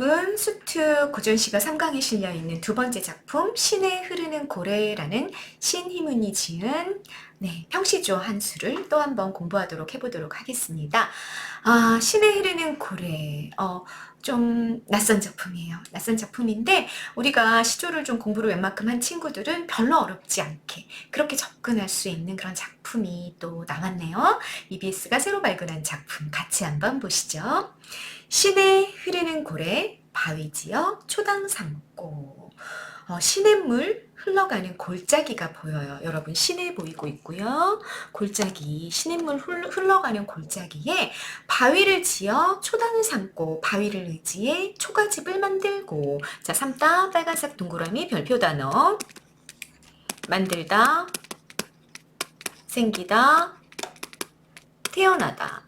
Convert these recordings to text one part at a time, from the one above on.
은 수트 고전 시가 3강에 실려 있는 두 번째 작품 신에 흐르는 고래라는 신희문이 지은 네, 평시조 한 수를 또 한번 공부하도록 해보도록 하겠습니다. 아, 신에 흐르는 고래. 어, 좀 낯선 작품이에요. 낯선 작품인데 우리가 시조를 좀 공부를 웬만큼 한 친구들은 별로 어렵지 않게 그렇게 접근할 수 있는 그런 작품이 또 나왔네요. EBS가 새로 발굴한 작품 같이 한번 보시죠. 신에 흐르는 고래 바위지어 초당 삼고 어, 시냇물 흘러가는 골짜기가 보여요. 여러분 시내 보이고 있고요. 골짜기 시냇물 흘- 흘러가는 골짜기에 바위를 지어 초당을 삼고 바위를 의지해 초가집을 만들고 자 삼다 빨간색 동그라미 별표 단어 만들다 생기다 태어나다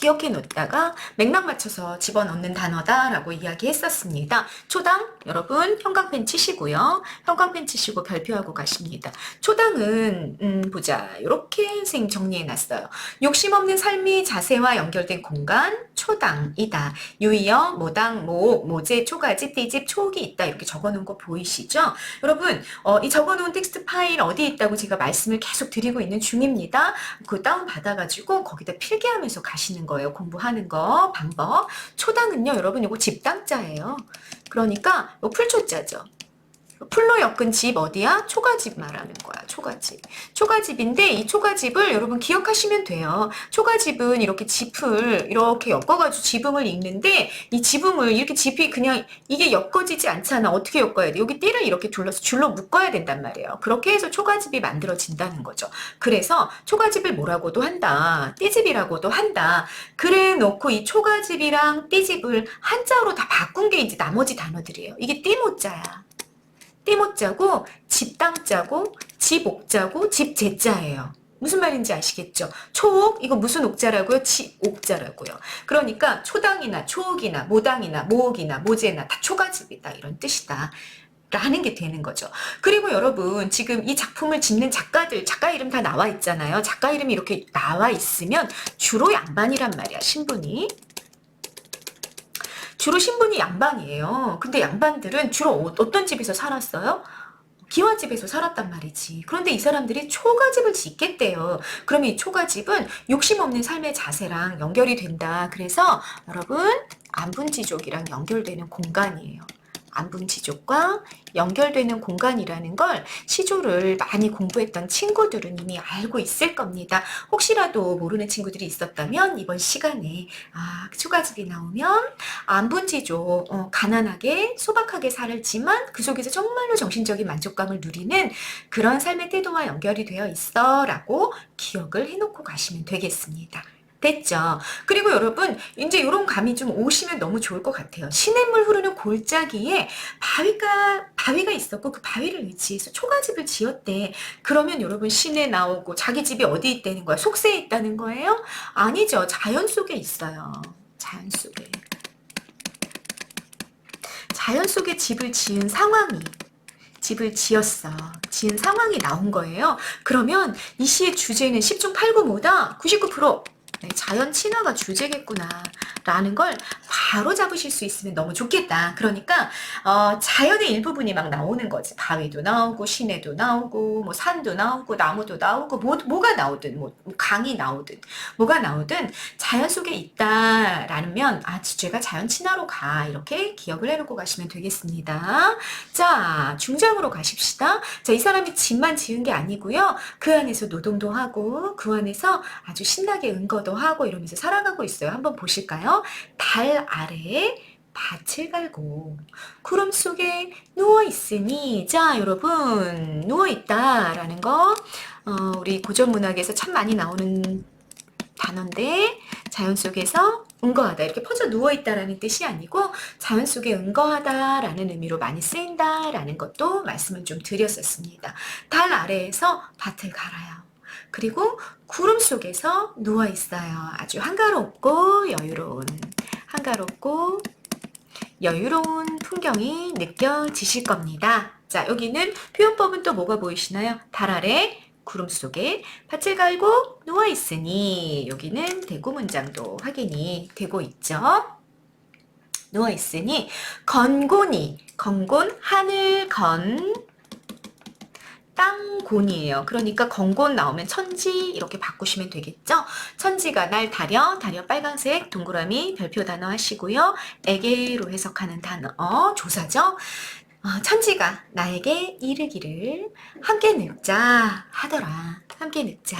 기억해 놓다가 맥락 맞춰서 집어넣는 단어다라고 이야기했었습니다. 초당 여러분 형광펜 치시고요. 형광펜 치시고 별표하고 가십니다. 초당은 음, 보자 이렇게 생 정리해 놨어요. 욕심 없는 삶의 자세와 연결된 공간 초당이다. 유이어 모당 모 모제 초가집 띠집 초옥이 있다 이렇게 적어놓은 거 보이시죠? 여러분 어, 이 적어놓은 텍스트 파일 어디에 있다고 제가 말씀을 계속 드리고 있는 중입니다. 그 다운 받아가지고 거기다 필기하면서 가시는 거예요. 공부하는 거 방법. 초당은요, 여러분 이거 집당자예요. 그러니까 요 풀초자죠. 풀로 엮은 집 어디야? 초가집 말하는 거야. 초가집. 초가집인데 이 초가집을 여러분 기억하시면 돼요. 초가집은 이렇게 짚을 이렇게 엮어가지고 지붕을 읽는데 이 지붕을 이렇게 짚이 그냥 이게 엮어지지 않잖아. 어떻게 엮어야 돼? 여기 띠를 이렇게 둘러서 줄로 묶어야 된단 말이에요. 그렇게 해서 초가집이 만들어진다는 거죠. 그래서 초가집을 뭐라고도 한다. 띠집이라고도 한다. 그래 놓고 이 초가집이랑 띠집을 한자로 다 바꾼 게 이제 나머지 단어들이에요. 이게 띠모자야. 띠모자고 집당자고 집옥자고 집제자예요. 무슨 말인지 아시겠죠? 초옥 이거 무슨 옥자라고요? 지옥자라고요. 그러니까 초당이나 초옥이나 모당이나 모옥이나 모제나 다 초가집이다 이런 뜻이다. 라는 게 되는 거죠. 그리고 여러분 지금 이 작품을 짓는 작가들 작가 이름 다 나와 있잖아요. 작가 이름이 이렇게 나와 있으면 주로 양반이란 말이야 신분이. 주로 신분이 양반이에요. 근데 양반들은 주로 어- 어떤 집에서 살았어요? 기와집에서 살았단 말이지. 그런데 이 사람들이 초가집을 짓겠대요. 그러면 이 초가집은 욕심 없는 삶의 자세랑 연결이 된다. 그래서 여러분 안분지족이랑 연결되는 공간이에요. 안분지족과 연결되는 공간이라는 걸 시조를 많이 공부했던 친구들은 이미 알고 있을 겁니다. 혹시라도 모르는 친구들이 있었다면 이번 시간에 아, 초가집이 나오면 안분지족 어, 가난하게 소박하게 살지만 그 속에서 정말로 정신적인 만족감을 누리는 그런 삶의 태도와 연결이 되어 있어 라고 기억을 해놓고 가시면 되겠습니다. 됐죠? 그리고 여러분 이제 이런 감이 좀 오시면 너무 좋을 것 같아요. 시냇물 흐르는 골짜기에 바위가 바위가 있었고 그 바위를 의지해서 초가집을 지었대. 그러면 여러분 시내 나오고 자기 집이 어디 있다는 거야? 속세에 있다는 거예요? 아니죠. 자연 속에 있어요. 자연 속에. 자연 속에 집을 지은 상황이 집을 지었어. 지은 상황이 나온 거예요. 그러면 이 시의 주제는 10중 8구 뭐다? 99% 네, 자연 친화가 주제겠구나. 라는 걸 바로 잡으실 수 있으면 너무 좋겠다. 그러니까 어, 자연의 일부분이 막 나오는 거지. 바위도 나오고 시내도 나오고 뭐 산도 나오고 나무도 나오고 뭐, 뭐가 나오든 뭐 강이 나오든 뭐가 나오든 자연 속에 있다라면 아 주제가 자연 친화로 가 이렇게 기억을 해놓고 가시면 되겠습니다. 자 중장으로 가십시다. 자 이 사람이 집만 지은 게 아니고요. 그 안에서 노동도 하고 그 안에서 아주 신나게 은거도 하고 이러면서 살아가고 있어요. 한번 보실까요? 달 아래에 밭을 갈고 구름 속에 누워 있으니 자 여러분 누워 있다라는 거 어, 우리 고전 문학에서 참 많이 나오는 단어인데 자연 속에서 은거하다 이렇게 퍼져 누워 있다라는 뜻이 아니고 자연 속에 은거하다라는 의미로 많이 쓰인다라는 것도 말씀을 좀 드렸었습니다. 달 아래에서 밭을 갈아요. 그리고 구름 속에서 누워 있어요. 아주 한가롭고 여유로운 한가롭고 여유로운 풍경이 느껴지실 겁니다. 자, 여기는 표현법은 또 뭐가 보이시나요? 달 아래 구름 속에 밭을 갈고 누워 있으니 여기는 대구 문장도 확인이 되고 있죠. 누워 있으니 건곤이 건곤 하늘 건 땅곤이에요. 그러니까 건곤 나오면 천지 이렇게 바꾸시면 되겠죠? 천지가 날 다려, 다려 빨간색 동그라미 별표 단어 하시고요. 에게로 해석하는 단어 조사죠. 어, 천지가 나에게 이르기를 함께 늙자 하더라. 함께 늙자.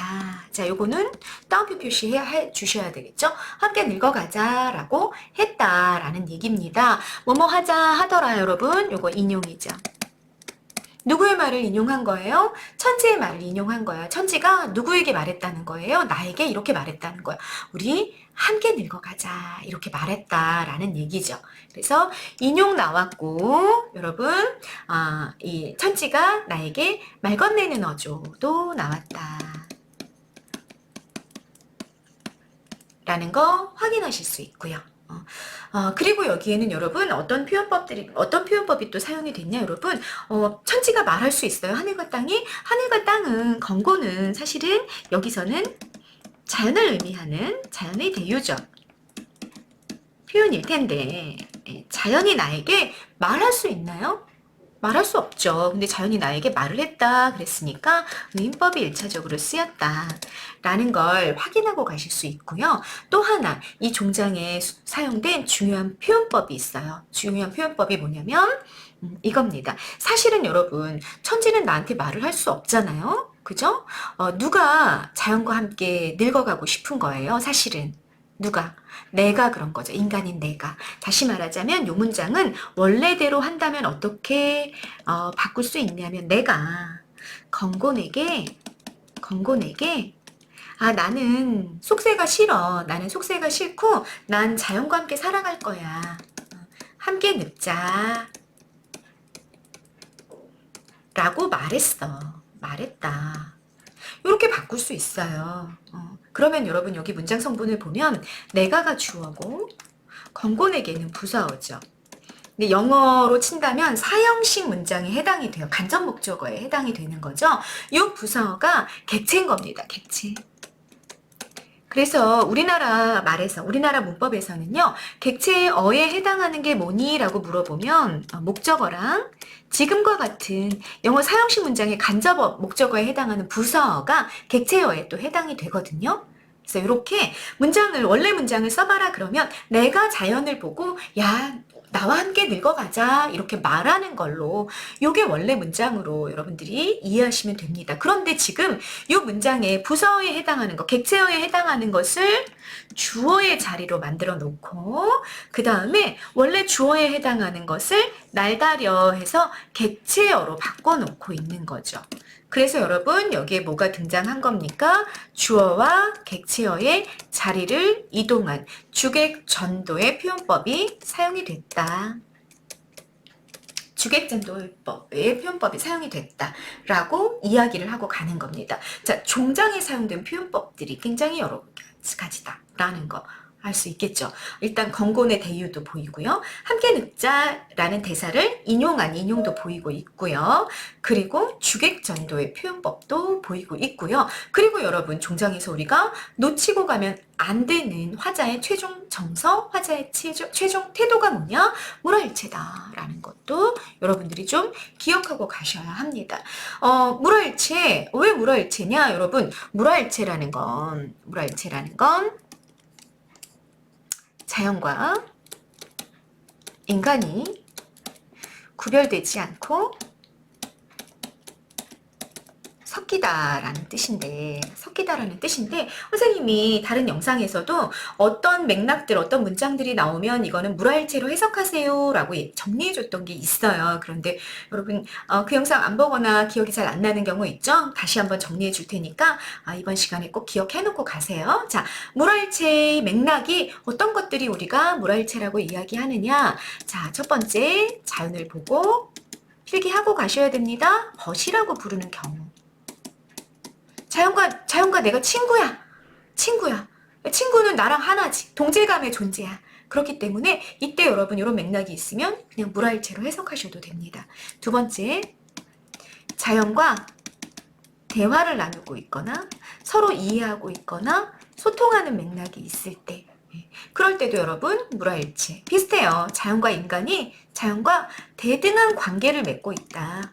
자, 요거는 따옴표 표시해 해 주셔야 되겠죠? 함께 늙어가자 라고 했다라는 얘기입니다. 뭐뭐 하자 하더라 여러분. 요거 인용이죠. 누구의 말을 인용한 거예요? 천지의 말을 인용한 거야. 천지가 누구에게 말했다는 거예요? 나에게 이렇게 말했다는 거야. 우리 함께 늙어가자. 이렇게 말했다라는 얘기죠. 그래서 인용 나왔고, 여러분, 아, 이 천지가 나에게 말 건네는 어조도 나왔다. 라는 거 확인하실 수 있고요. 어, 어, 그리고 여기에는 여러분 어떤 표현법들이 어떤 표현법이 또 사용이 됐냐 여러분? 어, 천지가 말할 수 있어요. 하늘과 땅이. 하늘과 땅은 건고는 사실은 여기서는 자연을 의미하는 자연의 대유적 표현일 텐데 예, 자연이 나에게 말할 수 있나요? 말할 수 없죠. 근데 자연이 나에게 말을 했다 그랬으니까 의인법이 일차적으로 쓰였다 라는 걸 확인하고 가실 수 있고요. 또 하나 이 종장에 수- 사용된 중요한 표현법이 있어요. 중요한 표현법이 뭐냐면 음, 이겁니다. 사실은 여러분 천지는 나한테 말을 할 수 없잖아요. 그죠? 어, 누가 자연과 함께 늙어가고 싶은 거예요. 사실은 누가 내가 그런 거죠. 인간인 내가. 다시 말하자면 이 문장은 원래대로 한다면 어떻게 어, 바꿀 수 있냐면 내가 건곤에게 건곤에게 아 나는 속세가 싫어. 나는 속세가 싫고 난 자연과 함께 살아갈 거야. 어, 함께 늙자. 라고 말했어. 말했다. 이렇게 바꿀 수 있어요. 어, 그러면 여러분 여기 문장 성분을 보면 내가가 주어고 건곤에게는 부사어죠. 근데 영어로 친다면 사형식 문장에 해당이 돼요. 간접 목적어에 해당이 되는 거죠. 이 부사어가 객체인 겁니다. 객체. 그래서 우리나라 말에서 우리나라 문법에서는요 객체의 어에 해당하는 게 뭐니라고 물어보면 어, 목적어랑 지금과 같은 영어 사용식 문장의 간접어 목적어에 해당하는 부사어가 객체어에 또 해당이 되거든요. 그래서 이렇게 문장을 원래 문장을 써봐라 그러면 내가 자연을 보고 야 나와 함께 늙어가자 이렇게 말하는 걸로 요게 원래 문장으로 여러분들이 이해하시면 됩니다. 그런데 지금 이 문장의 부사어에 해당하는 것, 객체어에 해당하는 것을 주어의 자리로 만들어 놓고 그 다음에 원래 주어에 해당하는 것을 날다려 해서 객체어로 바꿔 놓고 있는 거죠. 그래서 여러분 여기에 뭐가 등장한 겁니까? 주어와 객체어의 자리를 이동한 주객 전도의 표현법이 사용이 됐다. 주객전도법의 표현법이 사용이 됐다라고 이야기를 하고 가는 겁니다. 자, 종장에 사용된 표현법들이 굉장히 여러 가지다라는 거. 알수 있겠죠. 일단 건곤의 대유도 보이고요. 함께 늙자라는 대사를 인용한 인용도 보이고 있고요. 그리고 주객전도의 표현법도 보이고 있고요. 그리고 여러분 종장에서 우리가 놓치고 가면 안 되는 화자의 최종 정서, 화자의 최종, 최종 태도가 뭐냐? 물화일체다라는 것도 여러분들이 좀 기억하고 가셔야 합니다. 어, 물화일체, 왜 물화일체냐? 여러분, 물화일체라는 건, 물화일체라는 건 자연과 인간이 구별되지 않고 섞이다라는 뜻인데 섞이다라는 뜻인데 선생님이 다른 영상에서도 어떤 맥락들 어떤 문장들이 나오면 이거는 물화일체로 해석하세요 라고 정리해 줬던 게 있어요. 그런데 여러분 어, 그 영상 안 보거나 기억이 잘 안 나는 경우 있죠? 다시 한번 정리해 줄 테니까 아, 이번 시간에 꼭 기억해 놓고 가세요. 자, 물화일체의 맥락이 어떤 것들이 우리가 물화일체라고 이야기하느냐? 자, 첫 번째 자연을 보고 필기하고 가셔야 됩니다. 벗이라고 부르는 경우. 자연과 자연과 내가 친구야. 친구야. 친구는 나랑 하나지. 동질감의 존재야. 그렇기 때문에 이때 여러분 이런 맥락이 있으면 그냥 물화일체로 해석하셔도 됩니다. 두 번째, 자연과 대화를 나누고 있거나 서로 이해하고 있거나 소통하는 맥락이 있을 때 예. 그럴 때도 여러분 물화일체 비슷해요. 자연과 인간이 자연과 대등한 관계를 맺고 있다.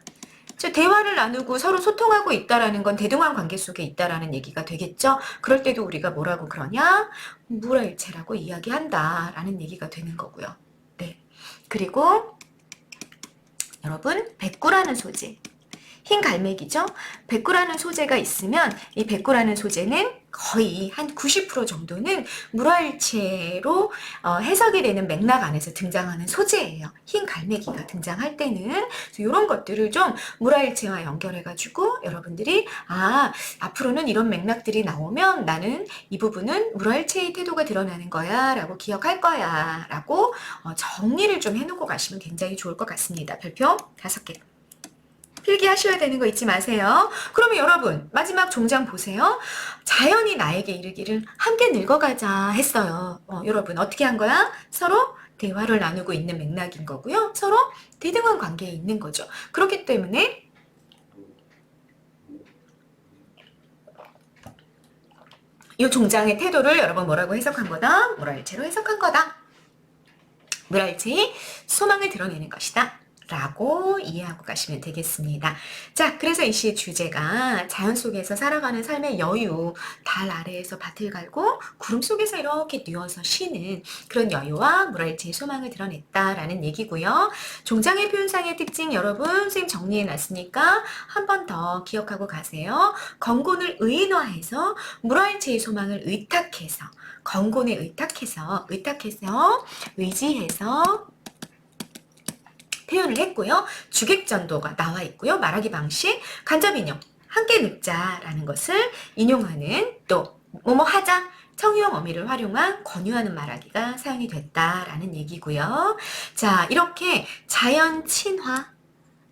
저 대화를 나누고 서로 소통하고 있다라는 건 대등한 관계 속에 있다라는 얘기가 되겠죠. 그럴 때도 우리가 뭐라고 그러냐? 물화일체라고 이야기한다라는 얘기가 되는 거고요. 네. 그리고 여러분 백구라는 소재 흰 갈매기죠. 백구라는 소재가 있으면 이 백구라는 소재는 거의 한 90% 정도는 물화일체로 어, 해석이 되는 맥락 안에서 등장하는 소재예요. 흰 갈매기가 등장할 때는 이런 것들을 좀 물화일체와 연결해가지고 여러분들이 아 앞으로는 이런 맥락들이 나오면 나는 이 부분은 물화일체의 태도가 드러나는 거야 라고 기억할 거야 라고 어, 정리를 좀 해놓고 가시면 굉장히 좋을 것 같습니다. 별표 다섯 개. 필기하셔야 되는 거 잊지 마세요. 그러면 여러분 마지막 종장 보세요. 자연이 나에게 이르기를 함께 늙어가자 했어요. 어, 여러분 어떻게 한 거야? 서로 대화를 나누고 있는 맥락인 거고요. 서로 대등한 관계에 있는 거죠. 그렇기 때문에 이 종장의 태도를 여러분 뭐라고 해석한 거다? 물알체로 해석한 거다. 물알체의 소망을 드러내는 것이다. 라고 이해하고 가시면 되겠습니다. 자, 그래서 이 시의 주제가 자연 속에서 살아가는 삶의 여유, 달 아래에서 밭을 갈고 구름 속에서 이렇게 누워서 쉬는 그런 여유와 물알체의 소망을 드러냈다라는 얘기고요. 종장의 표현상의 특징 여러분 선생님 정리해 놨으니까 한 번 더 기억하고 가세요. 건곤을 의인화해서 물알체의 소망을 의탁해서 건곤에 의탁해서 의탁해서 의지해서 표현을 했고요. 주객전도가 나와 있고요. 말하기 방식, 간접인용, 함께 늙자라는 것을 인용하는 또 뭐뭐 하자, 청유형 어미를 활용한 권유하는 말하기가 사용이 됐다라는 얘기고요. 자, 이렇게 자연 친화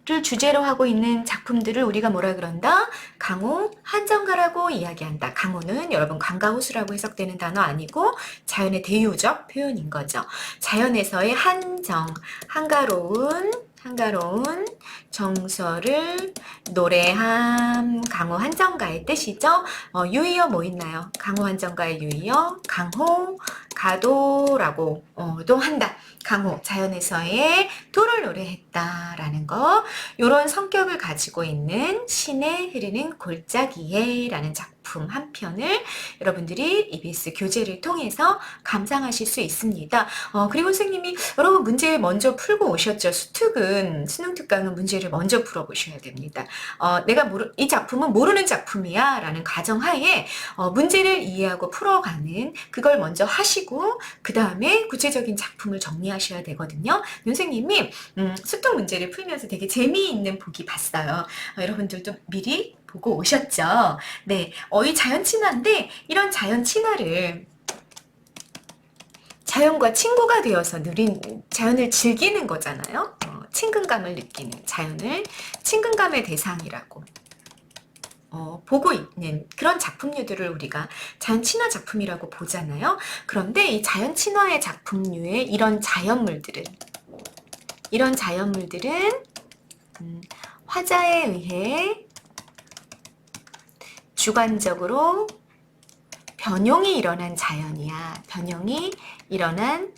를 주제로 하고 있는 작품들을 우리가 뭐라 그런다? 강호 한정가라고 이야기한다. 강호는 여러분 강가호수라고 해석되는 단어 아니고 자연의 대유적 표현인 거죠. 자연에서의 한정, 한가로운 한가로운 정서를 노래함 강호 한정가의 뜻이죠. 어, 유의어 뭐 있나요? 강호 한정가의 유의어 강호 가도라고 어, 도 한다. 강호 자연에서의 도를 노래했다라는 거 이런 성격을 가지고 있는 신의 흐르는 골짜기에라는 작품 한 편을 여러분들이 EBS 교재를 통해서 감상하실 수 있습니다. 어, 그리고 선생님이 여러분 문제 먼저 풀고 오셨죠. 수특은 수능 특강은 문제를 먼저 풀어보셔야 됩니다. 어, 내가 모르, 이 작품은 모르는 작품이야 라는 가정하에 어, 문제를 이해하고 풀어가는 그걸 먼저 하시고 그 다음에 구체적인 작품을 정리하셔야 되거든요. 선생님이 음, 수특 문제를 풀면서 되게 재미있는 보기 봤어요. 어, 여러분들도 미리 보고 오셨죠? 네, 어이 자연 친화인데 이런 자연 친화를 자연과 친구가 되어서 누린 자연을 즐기는 거잖아요. 어, 친근감을 느끼는 자연을 친근감의 대상이라고 어, 보고 있는 그런 작품류들을 우리가 자연 친화 작품이라고 보잖아요. 그런데 이 자연 친화의 작품류의 이런 자연물들은 이런 자연물들은 음, 화자에 의해 주관적으로 변용이 일어난 자연이야. 변용이 일어난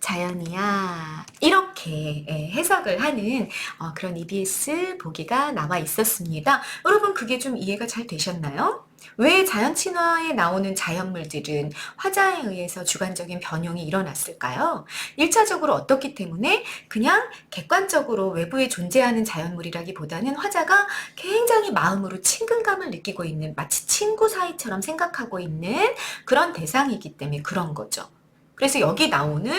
자연이야. 이렇게 예, 해석을 하는 어, 그런 EBS 보기가 나와 있었습니다. 여러분 그게 좀 이해가 잘 되셨나요? 왜 자연 친화에 나오는 자연물들은 화자에 의해서 주관적인 변형이 일어났을까요? 1차적으로 어떻기 때문에 그냥 객관적으로 외부에 존재하는 자연물이라기보다는 화자가 굉장히 마음으로 친근감을 느끼고 있는 마치 친구 사이처럼 생각하고 있는 그런 대상이기 때문에 그런 거죠. 그래서 여기 나오는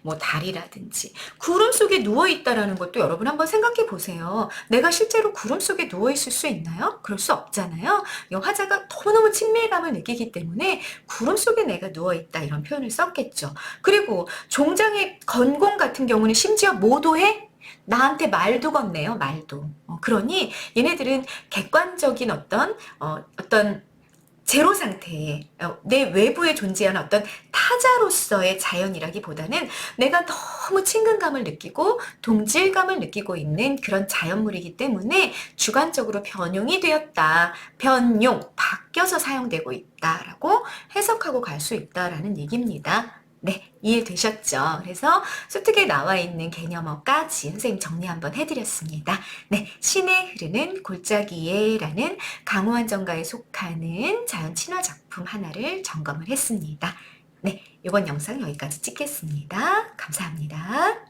뭐 달이라든지 구름 속에 누워 있다라는 것도 여러분 한번 생각해 보세요. 내가 실제로 구름 속에 누워 있을 수 있나요? 그럴 수 없잖아요. 이 화자가 너무너무 친밀감을 느끼기 때문에 구름 속에 내가 누워 있다 이런 표현을 썼겠죠. 그리고 종장의 건공 같은 경우는 심지어 모도해 나한테 말도 건네요, 말도. 어, 그러니 얘네들은 객관적인 어떤 어, 어떤 제로 상태에 어, 내 외부에 존재하는 어떤 타자로서의 자연이라기보다는 내가 너무 친근감을 느끼고 동질감을 느끼고 있는 그런 자연물이기 때문에 주관적으로 변용이 되었다. 변용, 바뀌어서 사용되고 있다라고 해석하고 갈 수 있다라는 얘기입니다. 네, 이해되셨죠? 그래서 수특에 나와 있는 개념어까지 선생님 정리 한번 해드렸습니다. 네, 신의 흐르는 골짜기에라는 강호한 정가에 속하는 자연 친화 작품 하나를 점검을 했습니다. 네, 이번 영상 여기까지 찍겠습니다. 감사합니다.